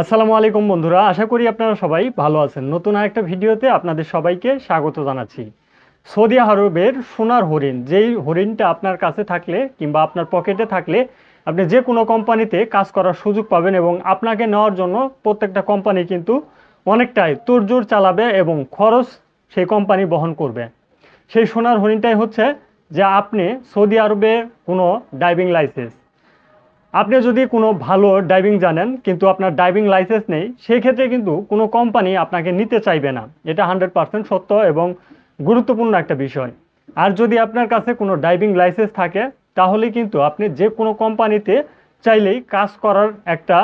আসসালামু আলাইকুম বন্ধুরা, আশা করি আপনারা সবাই ভালো আছেন। নতুন আরেকটা ভিডিওতে আপনাদের সবাইকে স্বাগত জানাচ্ছি। সৌদি আরবের সোনার হরিণ, যেই হরিণটা আপনার কাছে থাকলে কিংবা আপনার পকেটে থাকলে আপনি যে কোনো কোম্পানিতে কাজ করার সুযোগ পাবেন এবং আপনাকে নেওয়ার জন্য প্রত্যেকটা কোম্পানি কিন্তু অনেকটাই তোড়জোড় চালাবে এবং খরচ সেই কোম্পানি বহন করবে। সেই সোনার হরিণটাই হচ্ছে যে আপনি সৌদি আরবে কোনো ড্রাইভিং লাইসেন্স আপনি যদি কোনো ভালো ড্রাইভিং জানেন, কিন্তু আপনার ড্রাইভিং লাইসেন্স নেই, সেই ক্ষেত্রে কিন্তু কোনো কোম্পানি আপনাকে নিতে চাইবে না। এটা হান্ড্রেড পার্সেন্ট সত্য এবং গুরুত্বপূর্ণ একটা বিষয়। আর যদি আপনার কাছে কোনো ড্রাইভিং লাইসেন্স থাকে, তাহলে কিন্তু আপনি যে কোনো কোম্পানিতে চাইলেই কাজ করার একটা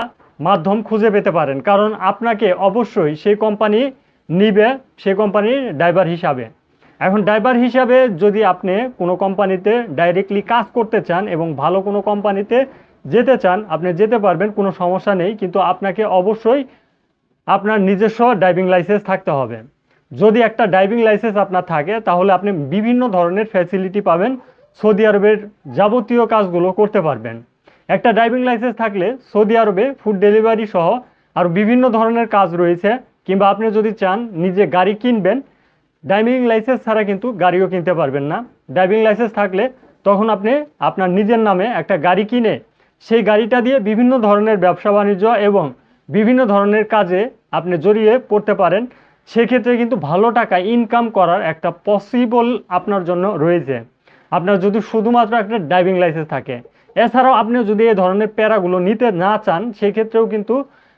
মাধ্যম খুঁজে পেতে পারেন। কারণ আপনাকে অবশ্যই সেই কোম্পানি নিবে, সেই কোম্পানির ড্রাইভার হিসাবে। এখন ড্রাইভার হিসাবে যদি আপনি কোনো কোম্পানিতে ডাইরেক্টলি কাজ করতে চান এবং ভালো কোনো কোম্পানিতে যেতে চান, আপনি যেতে পারবেন, কোনো সমস্যা নেই, কিন্তু আপনাকে অবশ্যই আপনার নিজস্ব ড্রাইভিং লাইসেন্স থাকতে হবে। যদি একটা ড্রাইভিং লাইসেন্স আপনার থাকে, তাহলে আপনি বিভিন্ন ধরনের ফ্যাসিলিটি পাবেন, সৌদি আরবের যাবতীয় কাজগুলো করতে পারবেন। একটা ড্রাইভিং লাইসেন্স থাকলে সৌদি আরবে ফুড ডেলিভারি সহ আর বিভিন্ন ধরনের কাজ রয়েছে, কিংবা আপনি যদি চান নিজে গাড়ি কিনবেন ড্রাইভিং লাইসেন্স ছাড়া কিন্তু গাড়িও কিনতে পারবেন না। ড্রাইভিং লাইসেন্স থাকলে তখন আপনি আপনার নিজের নামে একটা গাড়ি কিনে সেই গাড়িটা দিয়ে বিভিন্ন ধরনের ব্যবসা বাণিজ্য এবং বিভিন্ন ধরনের কাজে আপনি জড়িয়ে পড়তে পারেন, সেক্ষেত্রে কিন্তু ভালো টাকা ইনকাম করার একটা পসিবল আপনার জন্য রয়েছে। আপনার যদি শুধুমাত্র একটা ড্রাইভিং লাইসেন্স থাকে, এছাড়াও আপনি যদি এই ধরনের প্যারাগুলো নিতে না চান, সেক্ষেত্রেও কিন্তু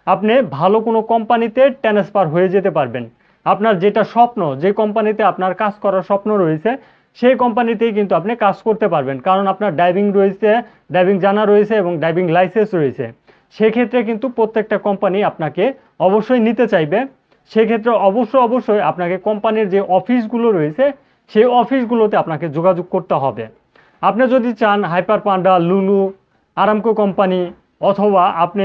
আপনি ভালো কোনো কোম্পানিতে ট্রান্সফার হয়ে যেতে পারবেন। আপনার যেটা স্বপ্ন, যে কোম্পানিতে আপনার কাজ করার স্বপ্ন রয়েছে সেই কোম্পানিতেই কিন্তু আপনি কাজ করতে পারবেন। কারণ আপনার ড্রাইভিং রয়েছে ড্রাইভিং জানা রয়েছে এবং ড্রাইভিং লাইসেন্স রয়েছে। সেক্ষেত্রে কিন্তু প্রত্যেকটা কোম্পানি আপনাকে অবশ্যই নিতে চাইবে। সেক্ষেত্রে অবশ্যই অবশ্যই আপনাকে কোম্পানির যে অফিসগুলো রয়েছে, সেই অফিসগুলোতে আপনাকে যোগাযোগ করতে হবে। আপনি যদি চান Hyper Panda Lulu Aramco company অথবা আপনি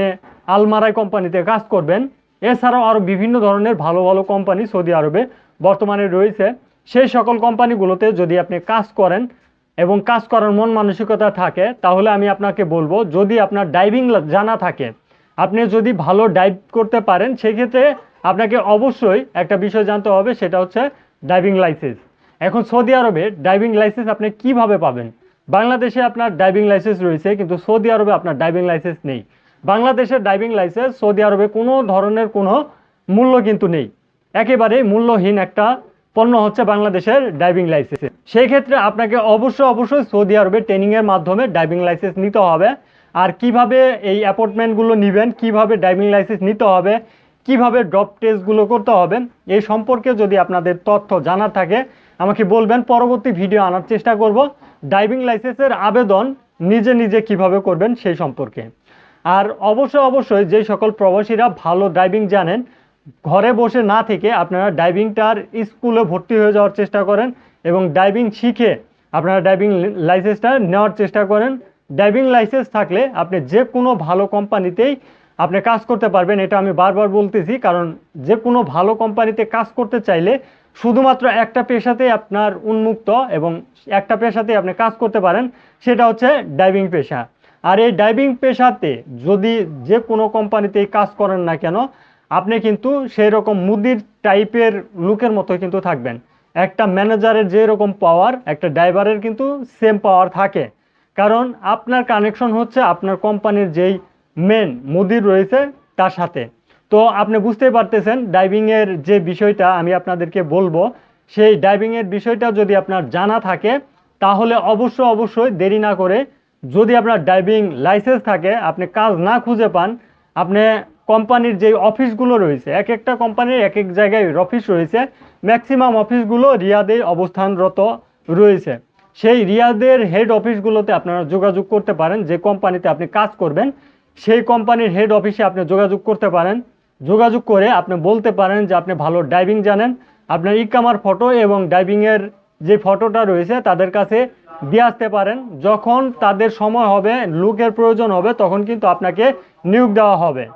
আলমারাই কোম্পানিতে কাজ করবেন, এছাড়াও আরও বিভিন্ন ধরনের ভালো ভালো কোম্পানি সৌদি আরবে বর্তমানে রয়েছে। সেই সকল কোম্পানিগুলোতে যদি আপনি কাজ করেন এবং কাজ করার মন মানসিকতা থাকে, তাহলে আমি আপনাকে বলব, যদি আপনার ড্রাইভিং জানা থাকে, আপনি যদি ভালো ডাইভ করতে পারেন, সেক্ষেত্রে আপনাকে অবশ্যই একটা বিষয় জানতে হবে, সেটা হচ্ছে ড্রাইভিং লাইসেন্স এখন সৌদি আরবে ড্রাইভিং লাইসেন্স আপনি কীভাবে পাবেন? বাংলাদেশে আপনার ড্রাইভিং লাইসেন্স রয়েছে, কিন্তু সৌদি আরবে আপনার ড্রাইভিং লাইসেন্স নেই। বাংলাদেশের ড্রাইভিং লাইসেন্স সৌদি আরবে কোনো ধরনের কোনো মূল্য কিন্তু নেই। একেবারে মূল্যহীন একটা পণ্য হচ্ছে বাংলাদেশের ড্রাইভিং লাইসেন্স সেই ক্ষেত্রে আপনাকে অবশ্যই অবশ্যই সৌদি আরবে ট্রেনিংয়ের মাধ্যমে ড্রাইভিং লাইসেন্স নিতে হবে। আর কীভাবে এই অ্যাপয়েন্টমেন্টগুলো নেবেন, কীভাবে ড্রাইভিং লাইসেন্স নিতে হবে, কীভাবে ড্রপ টেস্টগুলো করতে হবে এই সম্পর্কে যদি আপনাদের তথ্য জানার থাকে, আমাকে বলবেন, পরবর্তী ভিডিও আনার চেষ্টা করব। ড্রাইভিং লাইসেন্সের আবেদন নিজে নিজে কীভাবে করবেন সেই সম্পর্কে। আর অবশ্যই অবশ্যই যে সকল প্রবাসীরা ভালো ড্রাইভিং জানেন ঘরে বসে না থেকে আপনারা ড্রাইভিংটার স্কুলে ভর্তি হয়ে যাওয়ার চেষ্টা করেন এবং ড্রাইভিং শিখে আপনারা ড্রাইভিং লাইসেন্সটা নেওয়ার চেষ্টা করেন। ড্রাইভিং লাইসেন্স থাকলে আপনি যে কোনো ভালো কোম্পানিতেই আপনি কাজ করতে পারবেন, এটা আমি বারবার বলতেছি, কারণ যে কোনো ভালো কোম্পানিতে কাজ করতে চাইলে শুধুমাত্র একটা পেশাতেই আপনার উন্মুক্ত এবং একটা পেশাতেই আপনি কাজ করতে পারেন, সেটা হচ্ছে ড্রাইভিং পেশা। আর এই ড্রাইভিং পেশাতে যদি যে কোনো কোম্পানিতেই কাজ করেন না কেন আপনি কিন্তু সেই রকম মুদির টাইপের লুকের মতো কিন্তু থাকবেন। একটা ম্যানেজারের যে রকম পাওয়ার একটা ড্রাইভারের কিন্তু সেম পাওয়ার থাকে। কারণ আপনার কানেকশন হচ্ছে আপনার কোম্পানির যেই মেন মুদির রয়েছে তার সাথে। তো আপনি বুঝতেই পারতেছেন ড্রাইভিংয়ের যে বিষয়টা আমি আপনাদেরকে বলব, সেই ড্রাইভিংয়ের বিষয়টা যদি আপনার জানা থাকে, তাহলে অবশ্যই অবশ্যই দেরি না করে যদি আপনার ড্রাইভিং লাইসেন্স থাকে, আপনি কাজ না খুঁজে পান, আপনি কোম্পানির যে অফিসগুলো রয়েছে, এক একটা কোম্পানির এক এক জায়গায় অফিস রয়েছে। ম্যাক্সিমাম অফিসগুলো রিয়াদে অবস্থানরত রয়েছে। সেই রিয়াদের হেড অফিসগুলোতে আপনারা যোগাযোগ করতে পারেন, যে কোম্পানিতে আপনি কাজ করবেন, সেই কোম্পানির হেড অফিসে আপনি যোগাযোগ করতে পারেন। যোগাযোগ করে আপনি বলতে পারেন যে আপনি ভালো ড্রাইভিং জানেন। আপনার ইকামার ফটো এবং ড্রাইভিংয়ের যে ফটোটা রয়েছে, তাদের কাছে দিয়ে আসতে পারেন। যখন তাদের সময় হবে, লুকের প্রয়োজন হবে, তখন কিন্তু আপনাকে নিয়োগ দেওয়া হবে।